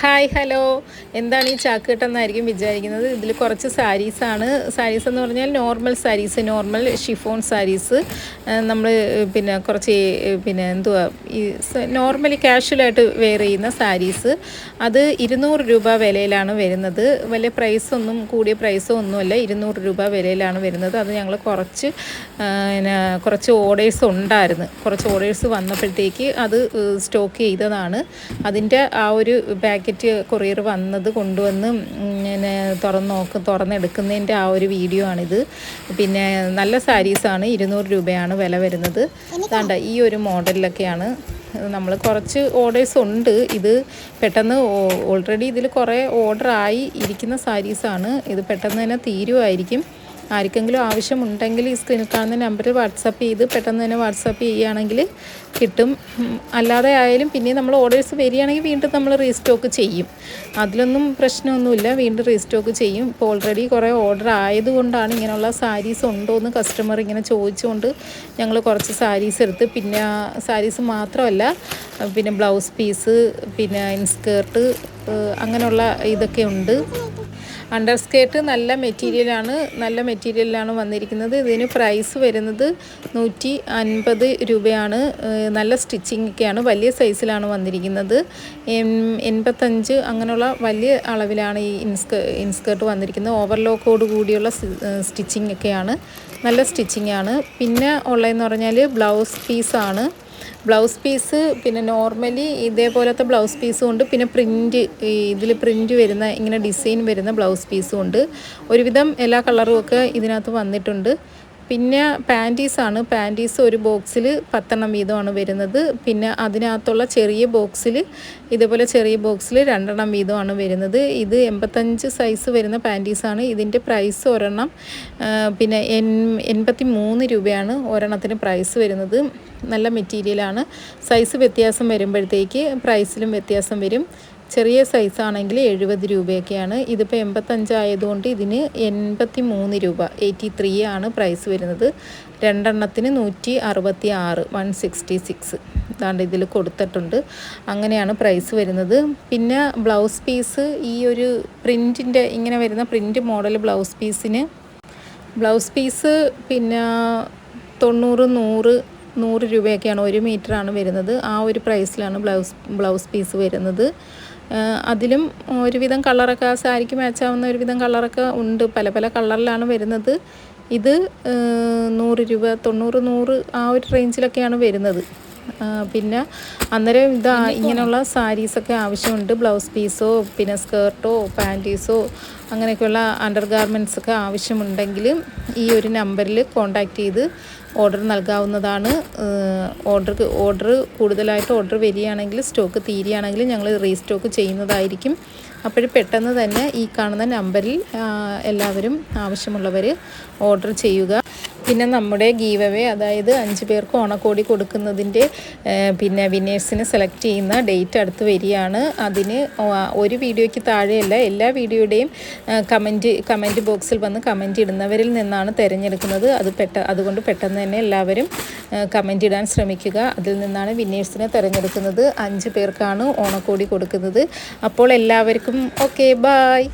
Hi hello. എന്താണ് ഈ ചാക്കുകെട്ടെന്നായിരിക്കും വിചാരിക്കുന്നത്? ഇതിൽ കുറച്ച് സാരീസാണ് സാരീസ് എന്ന് പറഞ്ഞാൽ normal saris normal chiffon saris. നമ്മൾ പിന്നെ കുറച്ച് പിന്നെ എന്തുവാ ഈ നോർമലി കാഷ്വലായിട്ട് വെയർ ചെയ്യുന്ന സാരീസ്. അത് ഇരുന്നൂറ് രൂപ വിലയിലാണ് വരുന്നത്. വലിയ പ്രൈസൊന്നും കൂടിയ പ്രൈസോ ഒന്നുമല്ല ഇരുന്നൂറ് രൂപ വിലയിലാണ് വരുന്നത്. അത് ഞങ്ങൾ കുറച്ച് പിന്നെ കുറച്ച് ഓർഡേഴ്സ് ഉണ്ടായിരുന്നു. കുറച്ച് ഓർഡേഴ്സ് വന്നപ്പോഴത്തേക്ക് അത് സ്റ്റോക്ക് ചെയ്തതാണ്. അതിന്റെ ആ ഒരു പാക്കറ്റ് കൊറിയർ വന്നത് കൊണ്ടുവന്ന് പിന്നെ തുറന്ന് നോക്ക് തുറന്നെടുക്കുന്നതിന്റെ ആ ഒരു വീഡിയോ ആണിത്. പിന്നെ നല്ല സാരീസാണ് ഇരുന്നൂറ് രൂപയാണ് വില വരുന്നത്. അതാണ്ട് ഈ ഒരു മോഡലിലൊക്കെയാണ് നമ്മൾ കുറച്ച് ഓർഡേഴ്സ് ഉണ്ട്. ഇത് പെട്ടെന്ന് ഓൾറെഡി ഇതിൽ കുറേ ഓർഡർ ആയി ഇരിക്കുന്ന സാരീസാണ് ഇത് പെട്ടെന്ന് തന്നെ തീരുമായിരിക്കും ആർക്കെങ്കിലും ആവശ്യമുണ്ടെങ്കിൽ ഈ സ്ക്രീനിൽ കാണുന്ന നമ്പറിൽ വാട്സാപ്പ് ചെയ്ത് പെട്ടെന്ന് തന്നെ വാട്സാപ്പ് ചെയ്യുകയാണെങ്കിൽ കിട്ടും. അല്ലാതെ ആയാലും പിന്നെ നമ്മൾ ഓർഡേഴ്സ് വരികയാണെങ്കിൽ വീണ്ടും നമ്മൾ റീസ്റ്റോക്ക് ചെയ്യും. അതിലൊന്നും പ്രശ്നമൊന്നുമില്ല. വീണ്ടും റീസ്റ്റോക്ക് ചെയ്യും. ഇപ്പോൾ ഓൾറെഡി കുറേ ഓർഡർ ആയതുകൊണ്ടാണ് ഇങ്ങനെയുള്ള സാരീസ് ഉണ്ടോ എന്ന് കസ്റ്റമർ ഇങ്ങനെ ചോദിച്ചുകൊണ്ട് ഞങ്ങൾ കുറച്ച് സാരീസ് എടുത്ത് പിന്നെ സാരീസ് മാത്രമല്ല പിന്നെ ബ്ലൗസ് പീസ് പിന്നെ ഇൻസ്കേർട്ട് അങ്ങനെയുള്ള ഇതൊക്കെ ഉണ്ട്. അണ്ടർ സ്കേർട്ട് നല്ല മെറ്റീരിയലാണ് നല്ല മെറ്റീരിയലിലാണ് വന്നിരിക്കുന്നത്. ഇതിന് പ്രൈസ് വരുന്നത് നൂറ്റി അൻപത് രൂപയാണ് നല്ല സ്റ്റിച്ചിങ് ഒക്കെയാണ് വലിയ സൈസിലാണ് വന്നിരിക്കുന്നത്. എൺപത്തഞ്ച് അങ്ങനെയുള്ള വലിയ അളവിലാണ് ഈ ഇൻസ്ക ഇൻസ്കേർട്ട് വന്നിരിക്കുന്നത്. ഓവർലോക്കോട് കൂടിയുള്ള സ്റ്റിച്ചിങ് ഒക്കെയാണ് നല്ല സ്റ്റിച്ചിങ് ആണ് പിന്നെ ഉള്ളതെന്ന് പറഞ്ഞാൽ ബ്ലൗസ് പീസാണ്. ബ്ലൗസ് പീസ് പിന്നെ നോർമലി ഇതേപോലത്തെ ബ്ലൗസ് പീസും ഉണ്ട് പിന്നെ പ്രിന്റ് ഇതിൽ പ്രിന്റ് വരുന്ന ഇങ്ങനെ ഡിസൈൻ വരുന്ന ബ്ലൗസ് പീസും ഉണ്ട് ഒരുവിധം എല്ലാ കളറും ഒക്കെ ഇതിനകത്ത് വന്നിട്ടുണ്ട്. പിന്നെ പാന്റീസാണ് പാന്റീസ് ഒരു ബോക്സിൽ പത്തെണ്ണം വീതമാണ് വരുന്നത്. പിന്നെ അതിനകത്തുള്ള ചെറിയ ബോക്സിൽ ഇതേപോലെ ചെറിയ ബോക്സിൽ രണ്ടെണ്ണം വീതമാണ് വരുന്നത്. ഇത് എൺപത്തഞ്ച് സൈസ് വരുന്ന പാന്റീസാണ് ഇതിന്റെ പ്രൈസ് ഒരെണ്ണം പിന്നെ എൺ എൺപത്തി മൂന്ന് രൂപയാണ് ഒരെണ്ണത്തിന് പ്രൈസ് വരുന്നത്. നല്ല മെറ്റീരിയലാണ് സൈസ് വ്യത്യാസം വരുമ്പോഴത്തേക്ക് പ്രൈസിലും വ്യത്യാസം വരും. ചെറിയ സൈസാണെങ്കിൽ എഴുപത് രൂപയൊക്കെയാണ്. ഇതിപ്പോൾ എൺപത്തഞ്ചായതുകൊണ്ട് ഇതിന് എൺപത്തി മൂന്ന് രൂപ എയ്റ്റി ത്രീ ആണ് പ്രൈസ് വരുന്നത്. രണ്ടെണ്ണത്തിന് നൂറ്റി അറുപത്തി ആറ് വൺ സിക്സ്റ്റി സിക്സ് ഇതാണ്ട് ഇതിൽ കൊടുത്തിട്ടുണ്ട്. അങ്ങനെയാണ് പ്രൈസ് വരുന്നത്. പിന്നെ ബ്ലൗസ് പീസ് ഈ ഒരു പ്രിന്റിന്റെ ഇങ്ങനെ വരുന്ന പ്രിന്റ് മോഡൽ ബ്ലൗസ് പീസിന് ബ്ലൗസ് പീസ് പിന്നെ തൊണ്ണൂറ് നൂറ് നൂറ് രൂപയൊക്കെയാണ് ഒരു മീറ്ററാണ് വരുന്നത്. ആ ഒരു പ്രൈസിലാണ് ബ്ലൗസ് ബ്ലൗസ് പീസ് വരുന്നത്. അതിലും ഒരുവിധം കളറൊക്കെ ആ സാരിക്ക് മാച്ചാവുന്ന ഒരുവിധം കളറൊക്കെ ഉണ്ട്. പല പല കളറിലാണ് വരുന്നത്. ഇത് നൂറ് രൂപ തൊണ്ണൂറ് നൂറ് ആ ഒരു റേഞ്ചിലൊക്കെയാണ് വരുന്നത്. പിന്നെ അന്നേരം ഇതാ ഇങ്ങനെയുള്ള സാരീസൊക്കെ ആവശ്യമുണ്ട്. ബ്ലൗസ് പീസോ പിന്നെ സ്കേർട്ടോ പാന്റീസോ അങ്ങനെയൊക്കെയുള്ള അണ്ടർ ഗാർമെന്റ്സൊക്കെ ആവശ്യമുണ്ടെങ്കിൽ ഈ ഒരു നമ്പറിൽ കോൺടാക്റ്റ് ചെയ്ത് ഓർഡർ നൽകാവുന്നതാണ്. ഓർഡർ ഓർഡർ കൂടുതലായിട്ട് ഓർഡർ വരികയാണെങ്കിൽ സ്റ്റോക്ക് തീരുകയാണെങ്കിൽ ഞങ്ങൾ റീസ്റ്റോക്ക് ചെയ്യുന്നതായിരിക്കും. അപ്പോഴും പെട്ടെന്ന് തന്നെ ഈ കാണുന്ന നമ്പറിൽ എല്ലാവരും ആവശ്യമുള്ളവർ ഓർഡർ ചെയ്യുക. പിന്നെ നമ്മുടെ ഗീവവേ അതായത് അഞ്ച് പേർക്ക് ഓണക്കോടി കൊടുക്കുന്നതിന്റെ പിന്നെ വിന്നേഴ്സിനെ സെലക്ട് ചെയ്യുന്ന ഡേറ്റ് അടുത്ത് വരികയാണ്. അതിന് ഒരു വീഡിയോയ്ക്ക് താഴെയല്ല എല്ലാ വീഡിയോയുടെയും കമന്റ് കമന്റ് ബോക്സിൽ വന്ന് കമന്റ് ഇടുന്നവരിൽ നിന്നാണ് തിരഞ്ഞെടുക്കുന്നത്. അത് പെട്ട അതുകൊണ്ട് പെട്ടെന്ന് തന്നെ എല്ലാവരും കമന്റ് ഇടാൻ ശ്രമിക്കുക. അതിൽ നിന്നാണ് വിന്നേഴ്സിനെ തിരഞ്ഞെടുക്കുന്നത്. അഞ്ച് പേർക്കാണ് ഓണക്കോടി കൊടുക്കുന്നത്. അപ്പോൾ എല്ലാവർക്കും ഓക്കെ ബായ്